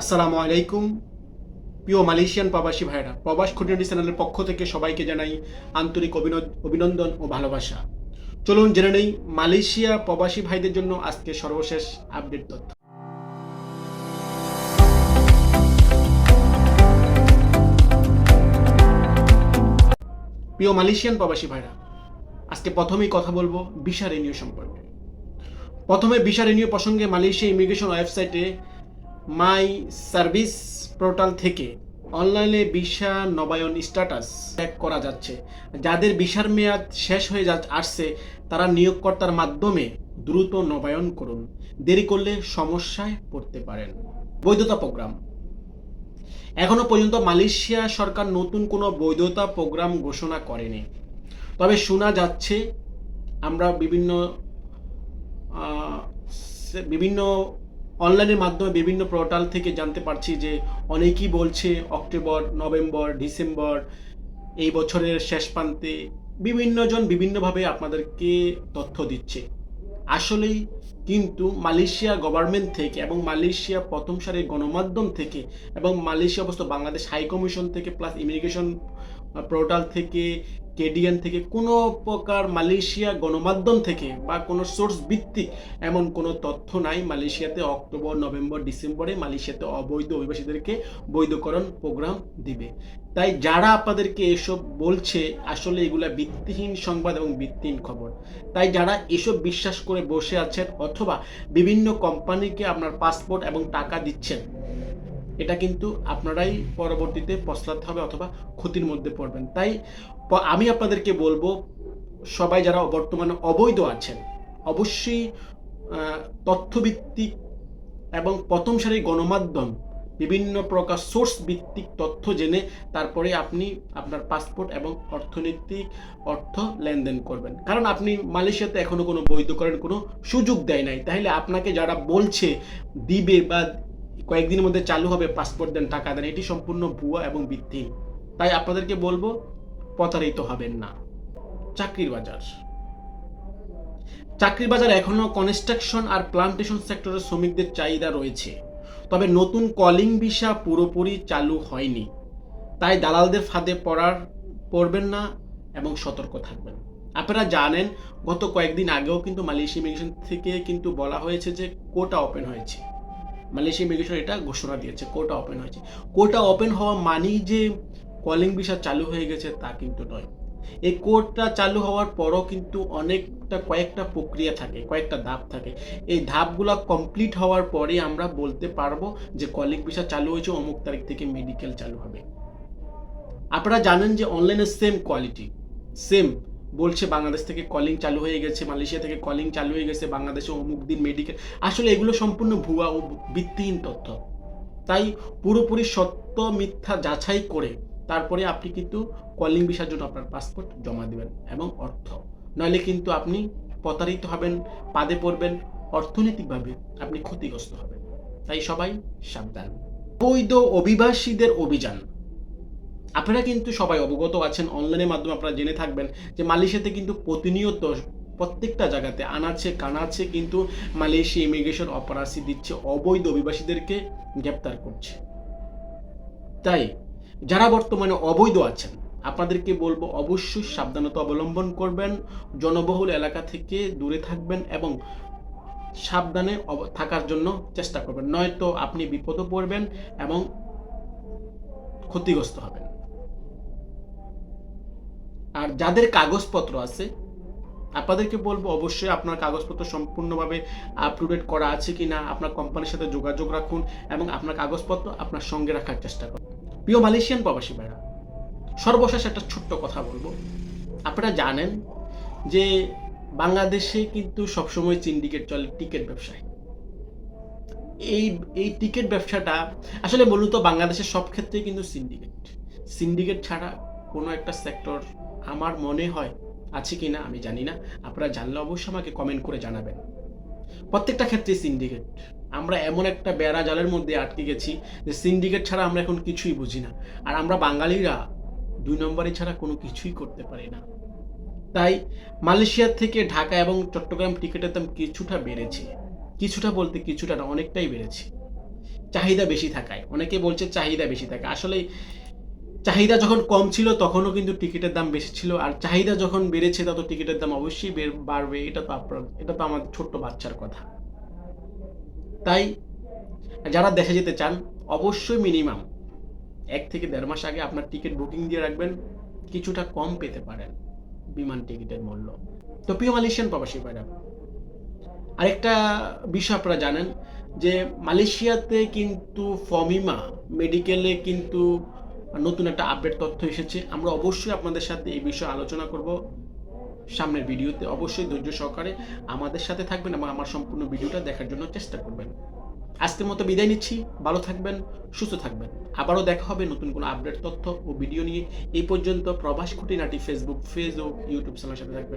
আসসালামু আলাইকুম। প্রিয় মালয়েশিয়ান প্রবাসী ভাইরা প্রবাস খুঁটিনাটি চ্যানেলের পক্ষ থেকে সবাইকে জানাই আন্তরিক অভিনন্দন ও ভালোবাসা। চলুন জেনে নেই মালয়েশিয়া প্রবাসী ভাইদের জন্য আজকে সর্বশেষ আপডেট তথ্য। প্রিয় মালয়েশিয়ান প্রবাসী ভাইরা আজকে প্রথমেই কথা বলব ভিসা রিনিউ সম্পর্কে। প্রথমে ভিসা রিনিউ প্রসঙ্গে মালয়েশিয়া ইমিগ্রেশন ওয়েবসাইটে মাই সার্ভিস পোর্টাল থেকে অনলাইনে ভিসা নবায়ন স্ট্যাটাস চেক করা যাচ্ছে। যাদের ভিসার মেয়াদ শেষ হয়ে যা আসছে, তারা নিয়োগকর্তার মাধ্যমে দ্রুত নবায়ন করুন। দেরি করলে সমস্যায় পড়তে পারেন। বৈধতা প্রোগ্রাম। এখনও পর্যন্ত মালয়েশিয়া সরকার নতুন কোনো বৈধতা প্রোগ্রাম ঘোষণা করেনি। তবে শোনা যাচ্ছে, আমরা বিভিন্ন বিভিন্ন অনলাইনের মাধ্যমে বিভিন্ন পোর্টাল থেকে জানতে পারছি যে অনেকেই বলছে অক্টোবর, নভেম্বর, ডিসেম্বর, এই বছরের শেষ প্রান্তে বিভিন্নজন বিভিন্নভাবে আপনাদেরকে তথ্য দিচ্ছে। আসলেই কিন্তু মালয়েশিয়া গভর্নমেন্ট থেকে এবং মালয়েশিয়া প্রথম সারির গণমাধ্যম থেকে এবং মালয়েশিয়া অবস্থা বাংলাদেশ হাই কমিশন থেকে প্লাস ইমিগ্রেশন পোর্টাল থেকে কেডিএন থেকে কোনো প্রকার মালয়েশিয়া গণমাধ্যম থেকে বা কোনো সোর্স ভিত্তিক এমন কোনো তথ্য নাই। মালয়েশিয়াতে অক্টোবর, নভেম্বর, ডিসেম্বরে মালয়েশিয়াতে অবৈধ অভিবাসীদেরকে বৈধকরণ প্রোগ্রাম দিবে। তাই যারা আপনাদেরকে এসব বলছে, আসলে এগুলা ভিত্তিহীন সংবাদ এবং ভিত্তিহীন খবর। তাই যারা এসব বিশ্বাস করে বসে আছেন অথবা বিভিন্ন কোম্পানিকে আপনার পাসপোর্ট এবং টাকা দিচ্ছেন, এটা কিন্তু আপনারাই পরবর্তীতে পছলাতে হবে অথবা ক্ষতির মধ্যে পড়বেন। তাই আমি আপনাদেরকে বলব, সবাই যারা বর্তমানে অবৈধ আছেন, অবশ্যই তথ্যভিত্তিক এবং প্রথম সারির গণমাধ্যম, বিভিন্ন প্রকার সোর্স ভিত্তিক তথ্য জেনে তারপরে আপনি আপনার পাসপোর্ট এবং অর্থনৈতিক অর্থ লেনদেন করবেন। কারণ আপনি মালয়েশিয়াতে এখনও কোনো বৈধকরণের কোনো সুযোগ দেয় নাই। তাহলে আপনাকে যারা বলছে, দিবে বা কয়েকদিনের মধ্যে চালু হবে পাসপোর্ট দেন, টাকা দেন, এটি সম্পূর্ণ ভুয়া এবং ভিত্তিহীন। তাই আপনাদেরকে বলব প্রতারিত হবেন না। চাকরির বাজার। চাকরির বাজার এখনও কনস্ট্রাকশন আর প্লান্টেশন সেক্টরের শ্রমিকদের চাহিদা রয়েছে। তবে নতুন কলিং ভিসা পুরোপুরি চালু হয়নি। তাই দালালদের ফাঁদে পড়ার, পড়বেন না এবং সতর্ক থাকবেন। আপনারা জানেন, গত কয়েকদিন আগেও কিন্তু মালয়েশিয়া ইমিগ্রেশন থেকে কিন্তু বলা হয়েছে যে কোটা ওপেন হয়েছে। মালয়েশিয়া ইমিগ্রেশন এটা ঘোষণা দিয়েছে, কোটা ওপেন হয়েছে। কোটা ওপেন হওয়া মানেই যে কলিং ভিসা চালু হয়ে গেছে, তা কিন্তু নয়। এই কোডটা চালু হওয়ার পরও কিন্তু অনেকটা কয়েকটা প্রক্রিয়া থাকে, কয়েকটা ধাপ থাকে। এই ধাপগুলো কমপ্লিট হওয়ার পরে আমরা বলতে পারব যে কলিং ভিসা চালু হয়েছে, অমুক তারিখ থেকে মেডিকেল চালু হবে। আপনারা জানেন যে অনলাইনে সেম কোয়ালিটি সেম বলছে বাংলাদেশ থেকে কলিং চালু হয়ে গেছে, মালয়েশিয়া থেকে কলিং চালু হয়ে গেছে, বাংলাদেশে অমুক দিন মেডিকেল আসলে এগুলো সম্পূর্ণ ভুয়া ও ভিত্তিহীন তথ্য। তাই পুরোপুরি সত্য মিথ্যা যাচাই করে তারপরে আপনি কিন্তু কলিং ভিসার জন্য আপনার পাসপোর্ট জমা দেবেন এবং অর্থ। নইলে কিন্তু আপনি প্রতারিত হবেন, পাদে পড়বেন, অর্থনৈতিকভাবে আপনি ক্ষতিগ্রস্ত হবেন। তাই সবাই সাবধান। বৈধ অভিবাসীদের অভিযান। আপনারা কিন্তু সবাই অবগত আছেন, অনলাইনের মাধ্যমে আপনারা জেনে থাকবেন যে মালয়েশিয়াতে কিন্তু প্রতিনিয়ত প্রত্যেকটা জায়গাতে আনাচ্ছে কানাচ্ছে কিন্তু মালয়েশিয়া ইমিগ্রেশন অপরাসি দিচ্ছে অবৈধ অভিবাসীদেরকে গ্রেপ্তার করছে। তাই যারা বর্তমানে অবৈধ আছেন, আপনাদেরকে বলব অবশ্যই সাবধানতা অবলম্বন করবেন, জনবহুল এলাকা থেকে দূরে থাকবেন এবং সাবধানে থাকার জন্য চেষ্টা করবেন। নয়তো আপনি বিপদে পড়বেন এবং ক্ষতিগ্রস্ত হবেন। আর যাদের কাগজপত্র আছে, আপনাদেরকে বলব অবশ্যই আপনার কাগজপত্র সম্পূর্ণভাবে আপ টু ডেট করা আছে কি না আপনার কোম্পানির সাথে যোগাযোগ রাখুন এবং আপনার কাগজপত্র আপনার সঙ্গে রাখার চেষ্টা করুন। প্রিয় মালয়েশিয়ান প্রবাসী ভাইরা, সর্বশেষ একটা ছোট্ট কথা বলব। আপনারা জানেন যে বাংলাদেশে কিন্তু সবসময় সিন্ডিকেট চলে টিকিট ব্যবসায়। এই এই টিকিট ব্যবসাটা, আসলে মূলত বাংলাদেশের সব ক্ষেত্রেই কিন্তু সিন্ডিকেট সিন্ডিকেট ছাড়া কোনো একটা সেক্টর আমার মনে হয় আছে কি না আমি জানি না। আপনারা জানলে অবশ্যই আমাকে কমেন্ট করে জানাবেন। প্রত্যেকটা ক্ষেত্রে সিন্ডিকেট আমরা এমন একটা বেড়া জালের মধ্যে আটকে গেছি যে সিন্ডিকেট ছাড়া আমরা এখন কিছুই বুঝি না। আর আমরা বাঙালিরা দুই নম্বরে ছাড়া কোনো কিছুই করতে পারি না। তাই মালয়েশিয়া থেকে ঢাকা এবং চট্টগ্রাম টিকিটের দাম কিছুটা বেড়েছে। কিছুটা বলতে কিছুটা না, অনেকটাই বেড়েছে। চাহিদা বেশি থাকায়। অনেকে বলছে চাহিদা বেশি থাকে। আসলে চাহিদা যখন কম ছিল তখনও কিন্তু টিকিটের দাম বেশি ছিল। আর চাহিদা যখন বেড়েছে তত টিকিটের দাম অবশ্যই বাড়বে। এটা তো আপনার এটা তো আমাদের ছোট্ট বাচ্চার কথা। তাই যারা দেশে যেতে চান, অবশ্যই মিনিমাম এক থেকে দেড় মাস আগে আপনার টিকিট বুকিং দিয়ে রাখবেন। কিছুটা কম পেতে পারেন বিমান টিকিটের মূল্য। তো প্রিয় মালয়েশিয়ান প্রবাসী ভাইরা, আরেকটা বিষয় আপনারা জানেন যে মালয়েশিয়াতে কিন্তু ফমিমা মেডিকেলে কিন্তু নতুন একটা আপডেট তথ্য এসেছে। আমরা অবশ্যই আপনাদের সাথে এই বিষয়ে আলোচনা করব। সামনের ভিডিওতে অবশ্যই ধৈর্য সহকারে আমাদের সাথে থাকবেন এবং আমার সম্পূর্ণ ভিডিওটা দেখার জন্য চেষ্টা করবেন। আজকের মতো বিদায় নিচ্ছি। ভালো থাকবেন, সুস্থ থাকবেন। আবারও দেখা হবে নতুন কোনো আপডেট তথ্য ও ভিডিও নিয়ে। এই পর্যন্ত প্রবাস খুঁটিনাটি ফেসবুক ফেসবুক ও ইউটিউব চ্যানেলের সাথে থাকবেন।